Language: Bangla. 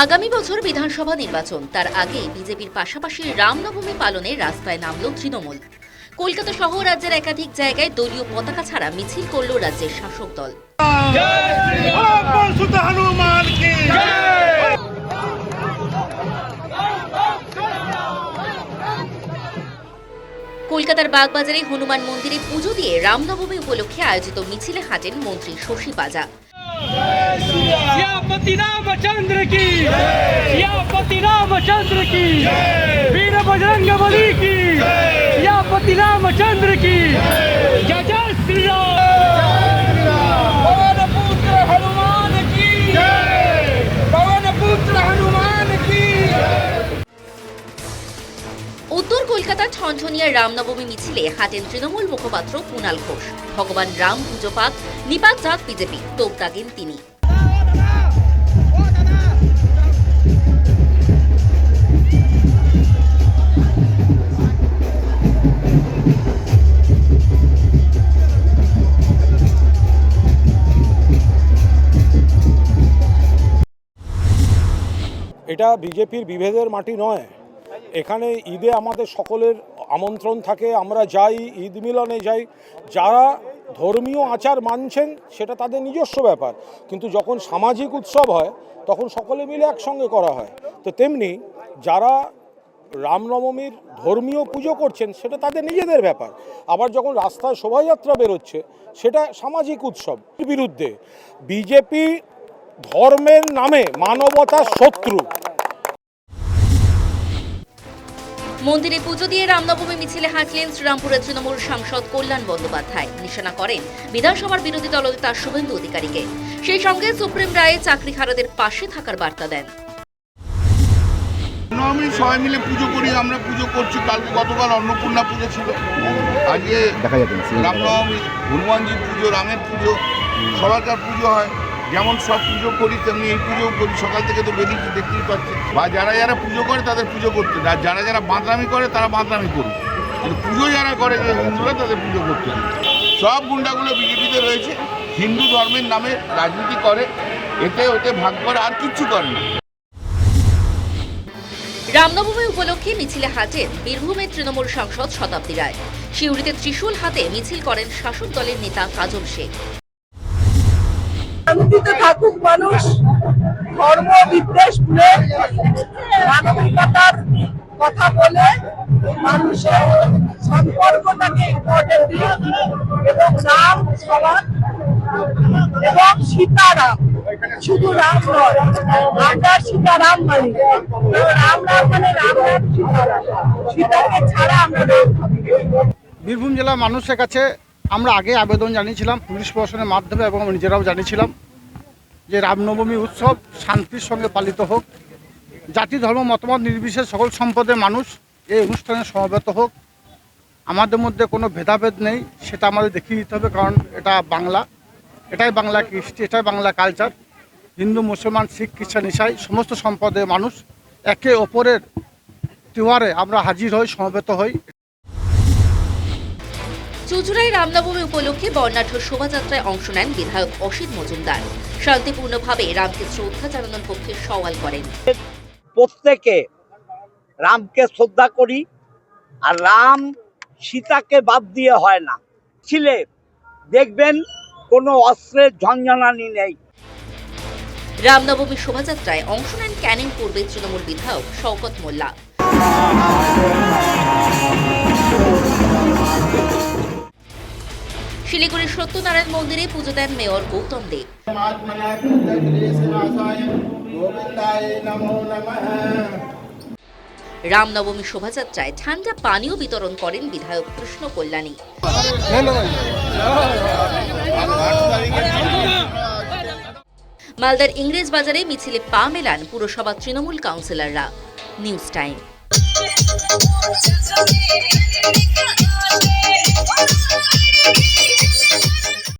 আগামী বছর বিধানসভা নির্বাচন। তার আগে বিজেপির পাশাপাশি রামনবমী পালনে রাস্তায় নামল তৃণমূল। কলকাতা সহ রাজ্যের একাধিক জায়গায় দলীয় পতাকা ছাড়া মিছিল করল রাজ্যের শাসক দল। কলকাতার বাগবাজারে হনুমান মন্দিরে পুজো দিয়ে রামনবমী উপলক্ষে আয়োজিত মিছিলে হাঁটেন মন্ত্রী শশী বাজা रामचंद्र की या सियापति रामचंद्र की वीर बजरंग बली की या सियापति रामचंद्र की। কলকাতার ছনছনিয়ার রামনবমী মিছিলে হাঁটেন তৃণমূল মুখপাত্র কুণাল ঘোষ। ভগবান রাম পুজো পাক, নিপাত জাত বিজেপি, তোপ দাগেন তিনি। এটা বিজেপির বিভেদের মাটি নয়। এখানে ঈদে আমাদের সকলের আমন্ত্রণ থাকে, আমরা যাই, ঈদ মিলনে যাই। যারা ধর্মীয় আচার মানছেন, সেটা তাদের নিজস্ব ব্যাপার। কিন্তু যখন সামাজিক উৎসব হয়, তখন সকলে মিলে একসঙ্গে করা হয়। তো তেমনি যারা রামনবমীর ধর্মীয় পুজো করছেন, সেটা তাদের নিজেদের ব্যাপার। আবার যখন রাস্তায় শোভাযাত্রা বেরোচ্ছে, সেটা সামাজিক উৎসব। বিরুদ্ধে বিজেপি ধর্মের নামে মানবতার শত্রু। মন্দিরে পুজো দিয়ে রামনবমী মিছিলে হাঁটলেন শ্রীরামপুরের তৃণমূল সাংসদ কল্যাণ বন্দ্যোপাধ্যায়। নিশানা করেন বিধানসভার বিরোধী দলনেতা শুভেন্দু অধিকারীকে। সেই সঙ্গে সুপ্রিম রায়ে চাকরিহারাদের পাশে থাকার বার্তা দেন। নবমী সবাই মিলে পুজো করি? আমরা পুজো করছি। কালকে গতকাল অন্নপূর্ণা পুজো ছিল। আজকে দেখা যাবে রামনবমী হনুমানজির পুজো রামের পুজো সবারকার পুজো হয়। যেমন সব পুজো করি, তেমনি এই পুজোও করি। সকাল থেকে তো বেরিয়েছি, দেখতেই পাচ্ছি। বা যারা যারা পুজো করে, তাদের পুজো করতে আর যারা যারা বাঁদরামি করে, তারা বাঁদরামি করুক। কিন্তু পুজো যারা করে, যে হিন্দুরা, তাদের পুজো করতে। সব গুন্ডাগুলো বিজেপিতে রয়েছে। হিন্দু ধর্মের নামে রাজনীতি করে। এতে ওতে ভাগ করে, আর কিচ্ছু করে না। রামনবমী উপলক্ষে মিছিলে হাঁটেন বীরভূমের তৃণমূল সাংসদ শতাব্দী রায়। শিউড়িতে ত্রিশূল হাতে মিছিল করেন শাসক দলের নেতা কাজল শেখ শান্তিতে থাকুক মানুষ, ধর্ম, বিদ্বেষ ভুলে মানবিকতার কথা বলে মানুষের সম্পর্কটাকে ইম্পর্টেন্ট দিই এবং রাম সবার এবং সীতারাম। শুধু রাম নয়, আমরা সীতারাম মানি। রাম রাম মানে রাম রাম সীতারাম। সীতাকে ছাড়া না। বীরভূম জেলার মানুষের কাছে আমরা আগে আবেদন জানিয়েছিলাম পুলিশ প্রশাসনের মাধ্যমে এবং নিজেরাও জানিয়েছিলাম যে রামনবমী উৎসব শান্তির সঙ্গে পালিত হোক, জাতি, ধর্ম মতামত নির্বিশেষ সকল সম্পদের মানুষ এই অনুষ্ঠানে সমবেত হোক। আমাদের মধ্যে কোনো ভেদাভেদ নেই, সেটা আমাদের দেখিয়ে দিতে হবে, কারণ এটা বাংলা, এটাই বাংলা কৃষ্টি, এটাই বাংলা কালচার হিন্দু, মুসলমান, শিখ, খ্রিস্টান, ইসাই, সমস্ত সম্পদের মানুষ একে অপরের তিওয়ারে আমরা হাজির হই, সমবেত হই। চুচুড়ায় রামনবমী উপলক্ষে বর্ণাঢ্য শোভাযাত্রায় অংশ নেন বিধায়ক অসিত মজুমদার। শান্তিপূর্ণভাবে রামকে শ্রদ্ধা জানানোর পক্ষে সওয়াল করেন। প্রত্যেকে রামকে শ্রদ্ধা করি আর রাম সীতাকে বাদ দিয়ে হয় না। ছিলে দেখবেন কোনো অস্ত্রের ঝঞ্ঝনানি নেই। রামনবমী শোভাযাত্রায় অংশ নেন ক্যানিং পূর্বের তৃণমূল বিধায়ক শওকত মোল্লা। শিলিগুড়ির সত্যনারায়ণ মন্দিরে পুজো দেন মেয়র গৌতম দেব রামনবমী শোভাযাত্রায় ঠান্ডা পানীয় বিতরণ করেন বিধায়ক কৃষ্ণ কল্যাণী মালদার ইংরেজ বাজারে মিছিলে পা মেলান পুরসভা তৃণমূল কাউন্সিলররা নিউজ টাইম